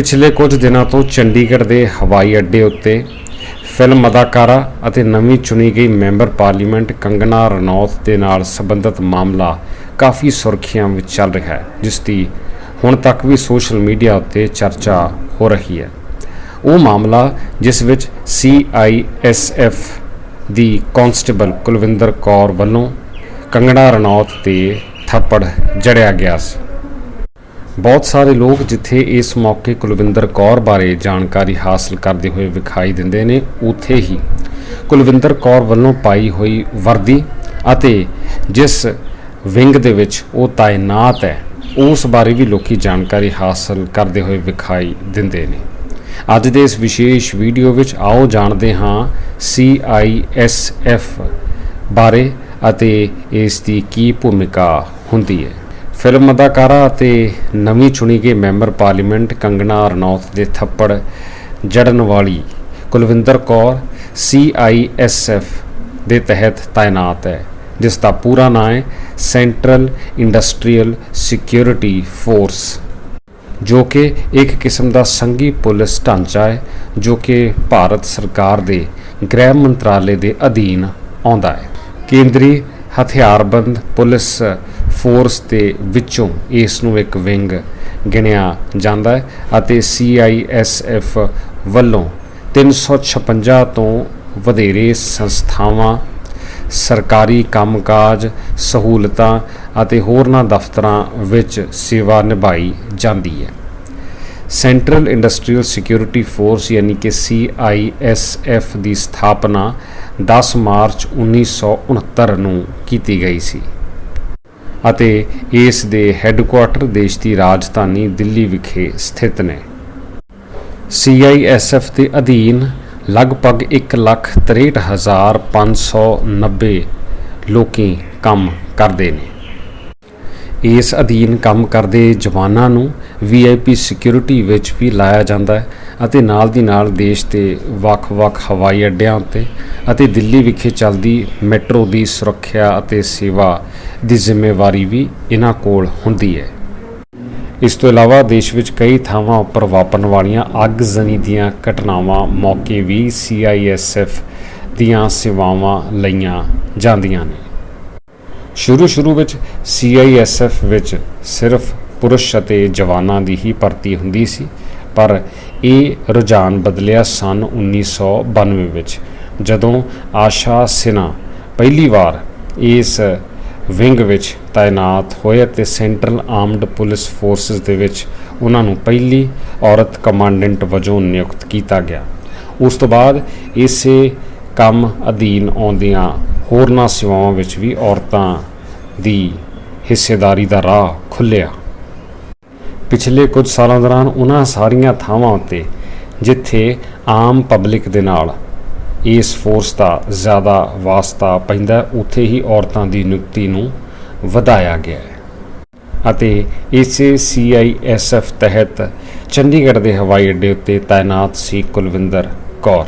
ਪਿਛਲੇ ਕੁਝ ਦਿਨਾਂ ਤੋਂ ਚੰਡੀਗੜ੍ਹ ਦੇ ਹਵਾਈ ਅੱਡੇ ਉੱਤੇ ਫਿਲਮ ਅਦਾਕਾਰਾ ਅਤੇ ਨਵੀਂ ਚੁਣੀ ਗਈ ਮੈਂਬਰ ਪਾਰਲੀਮੈਂਟ ਕੰਗਨਾ ਰਣੌਤ ਦੇ ਨਾਲ ਸੰਬੰਧਿਤ ਮਾਮਲਾ ਕਾਫੀ ਸੁਰਖੀਆਂ ਵਿੱਚ ਚੱਲ ਰਿਹਾ ਹੈ, ਜਿਸ ਦੀ ਹੁਣ ਤੱਕ ਵੀ ਸੋਸ਼ਲ ਮੀਡੀਆ ਉੱਤੇ ਚਰਚਾ ਹੋ ਰਹੀ ਹੈ। ਉਹ ਮਾਮਲਾ ਜਿਸ ਵਿੱਚ CISF ਦੀ ਕਾਂਸਟੇਬਲ ਕੁਲਵਿੰਦਰ ਕੌਰ ਵੱਲੋਂ ਕੰਗਣਾ ਰਣੌਤ ਤੇ ਥੱਪੜ ਜੜਿਆ ਗਿਆ ਸੀ। ਬਹੁਤ ਸਾਰੇ ਲੋਕ ਜਿੱਥੇ ਇਸ ਮੌਕੇ ਕੁਲਵਿੰਦਰ ਕੌਰ ਬਾਰੇ ਜਾਣਕਾਰੀ ਹਾਸਲ ਕਰਦੇ ਹੋਏ ਵਿਖਾਈ ਦਿੰਦੇ ਨੇ, ਉੱਥੇ ਹੀ ਕੁਲਵਿੰਦਰ ਕੌਰ ਵੱਲੋਂ ਪਾਈ ਹੋਈ ਵਰਦੀ ਅਤੇ ਜਿਸ ਵਿੰਗ ਦੇ ਵਿੱਚ ਉਹ ਤਾਇਨਾਤ ਹੈ, ਉਸ ਬਾਰੇ ਵੀ ਲੋਕੀ ਜਾਣਕਾਰੀ ਹਾਸਲ ਕਰਦੇ ਹੋਏ ਵਿਖਾਈ ਦਿੰਦੇ ਨੇ। ਅੱਜ ਦੇ ਇਸ ਵਿਸ਼ੇਸ਼ ਵੀਡੀਓ ਵਿੱਚ ਆਓ ਜਾਣਦੇ ਹਾਂ CISF ਬਾਰੇ ਅਤੇ ਇਸ ਦੀ ਕੀ ਭੂਮਿਕਾ ਹੁੰਦੀ ਹੈ। ਫਿਲਮ ਅਦਾਕਾਰਾ ਅਤੇ ਨਵੀਂ ਚੁਣੀ ਗਈ ਮੈਂਬਰ ਪਾਰਲੀਮੈਂਟ ਕੰਗਣਾ ਰਣੌਤ ਦੇ ਥੱਪੜ ਜੜਨ ਵਾਲੀ ਕੁਲਵਿੰਦਰ ਕੌਰ CISF ਦੇ ਤਹਿਤ ਤਾਇਨਾਤ ਹੈ, ਜਿਸ ਦਾ ਪੂਰਾ ਨਾਮ ਹੈ ਸੈਂਟਰਲ ਇੰਡਸਟਰੀਅਲ ਸਿਕਿਉਰਿਟੀ ਫੋਰਸ, ਜੋ ਕਿ ਇੱਕ ਕਿਸਮ ਦਾ ਸੰਘੀ ਪੁਲਿਸ ਢਾਂਚਾ ਹੈ, ਜੋ ਕਿ ਭਾਰਤ ਸਰਕਾਰ ਦੇ ਗ੍ਰਹਿ ਮੰਤਰਾਲੇ ਦੇ ਅਧੀਨ ਆਉਂਦਾ ਹੈ। ਕੇਂਦਰੀ ਹਥਿਆਰਬੰਦ ਪੁਲਿਸ ਫੋਰਸ ਦੇ ਵਿੱਚੋਂ ਇਸ ਨੂੰ ਇੱਕ ਵਿੰਗ ਗਿਣਿਆ ਜਾਂਦਾ ਹੈ ਅਤੇ CISF ਵੱਲੋਂ 356 ਤੋਂ ਵਧੇਰੇ ਸੰਸਥਾਵਾਂ, ਸਰਕਾਰੀ ਕੰਮਕਾਜ, ਸਹੂਲਤਾਂ ਅਤੇ ਹੋਰਨਾਂ ਦਫ਼ਤਰਾਂ ਵਿੱਚ ਸੇਵਾ ਨਿਭਾਈ ਜਾਂਦੀ ਹੈ। ਸੈਂਟਰਲ ਇੰਡਸਟਰੀਅਲ ਸਿਕਿਉਰਿਟੀ ਫੋਰਸ ਯਾਨੀ ਕਿ CISF ਦੀ ਸਥਾਪਨਾ 10 ਮਾਰਚ 1969 ਨੂੰ ਕੀਤੀ ਗਈ ਸੀ। ਅਤੇ ਇਸ ਦੇ ਹੈੱਡਕੁਆਰਟਰ ਦੇਸ਼ ਦੀ ਰਾਜਧਾਨੀ ਦਿੱਲੀ ਵਿਖੇ ਸਥਿਤ ਨੇ। CISF ਦੇ ਅਧੀਨ ਲਗਭਗ 163590 ਲੋਕੀ ਕੰਮ ਕਰਦੇ ਨੇ। ਇਸ ਅਧੀਨ ਕੰਮ ਕਰਦੇ ਜਵਾਨਾਂ ਨੂੰ VIP ਸਿਕਿਉਰਿਟੀ ਵਿੱਚ ਵੀ ਲਾਇਆ ਜਾਂਦਾ ਹੈ ਅਤੇ ਨਾਲ ਦੀ ਨਾਲ ਦੇਸ਼ ਦੇ ਵੱਖ-ਵੱਖ ਹਵਾਈ ਅੱਡਿਆਂ ਉੱਤੇ ਅਤੇ ਦਿੱਲੀ ਵਿਖੇ ਚੱਲਦੀ ਮੈਟਰੋ ਦੀ ਸੁਰੱਖਿਆ ਅਤੇ ਸੇਵਾ ਦੀ ਜ਼ਿੰਮੇਵਾਰੀ ਵੀ ਇਹਨਾਂ ਕੋਲ ਹੁੰਦੀ ਹੈ। ਇਸ ਤੋਂ ਇਲਾਵਾ ਦੇਸ਼ ਵਿੱਚ ਕਈ ਥਾਵਾਂ ਉੱਪਰ ਵਾਪਰਨ ਵਾਲੀਆਂ ਅੱਗਜ਼ਨੀ ਦੀਆਂ ਘਟਨਾਵਾਂ ਮੌਕੇ ਵੀ CISF ਦੀਆਂ ਸੇਵਾਵਾਂ ਲਈਆਂ ਜਾਂਦੀਆਂ ਨੇ। ਸ਼ੁਰੂ ਸ਼ੁਰੂ ਵਿੱਚ CISF ਵਿੱਚ ਸਿਰਫ ਪੁਰਸ਼ ਅਤੇ ਜਵਾਨਾਂ ਦੀ ਹੀ ਭਰਤੀ ਹੁੰਦੀ ਸੀ। ਪਰ ਇਹ ਰੁਝਾਨ ਬਦਲਿਆ ਸਨ 1992 ਵਿੱਚ, ਜਦੋਂ ਆਸ਼ਾ ਸਿਨਾ ਪਹਿਲੀ ਵਾਰ ਇਸ ਵਿੰਗ ਵਿੱਚ ਤਾਇਨਾਤ ਹੋਏ ਅਤੇ ਸੈਂਟਰਲ ਆਰਮਡ ਪੁਲਿਸ ਫੋਰਸਸ ਦੇ ਵਿੱਚ ਉਹਨਾਂ ਨੂੰ ਪਹਿਲੀ ਔਰਤ ਕਮਾਂਡੈਂਟ ਵਜੋਂ ਨਿਯੁਕਤ ਕੀਤਾ ਗਿਆ। ਉਸ ਤੋਂ ਬਾਅਦ ਇਸੇ ਕੰਮ ਅਧੀਨ ਆਉਂਦੀਆਂ ਹੋਰਨਾਂ ਸੇਵਾਵਾਂ ਵਿੱਚ ਵੀ ਔਰਤਾਂ ਦੀ ਹਿੱਸੇਦਾਰੀ ਦਾ ਰਾਹ ਖੁੱਲਿਆ ਪਿਛਲੇ ਕੁਝ ਸਾਲਾਂ ਦੌਰਾਨ ਉਹਨਾਂ ਸਾਰੀਆਂ ਥਾਵਾਂ ਉੱਤੇ, ਜਿੱਥੇ ਆਮ ਪਬਲਿਕ ਦੇ ਨਾਲ ਇਸ ਫੋਰਸ ਦਾ ਜ਼ਿਆਦਾ ਵਾਸਤਾ ਪੈਂਦਾ ਉੱਥੇ ਹੀ ਔਰਤਾਂ ਦੀ ਨਿਯੁਕਤੀ ਨੂੰ ਵਧਾਇਆ ਗਿਆ ਹੈ। ਅਤੇ ਇਸੇ CISF ਤਹਿਤ ਚੰਡੀਗੜ੍ਹ ਦੇ ਹਵਾਈ ਅੱਡੇ ਉੱਤੇ ਤਾਇਨਾਤ ਸੀ ਕੁਲਵਿੰਦਰ ਕੌਰ।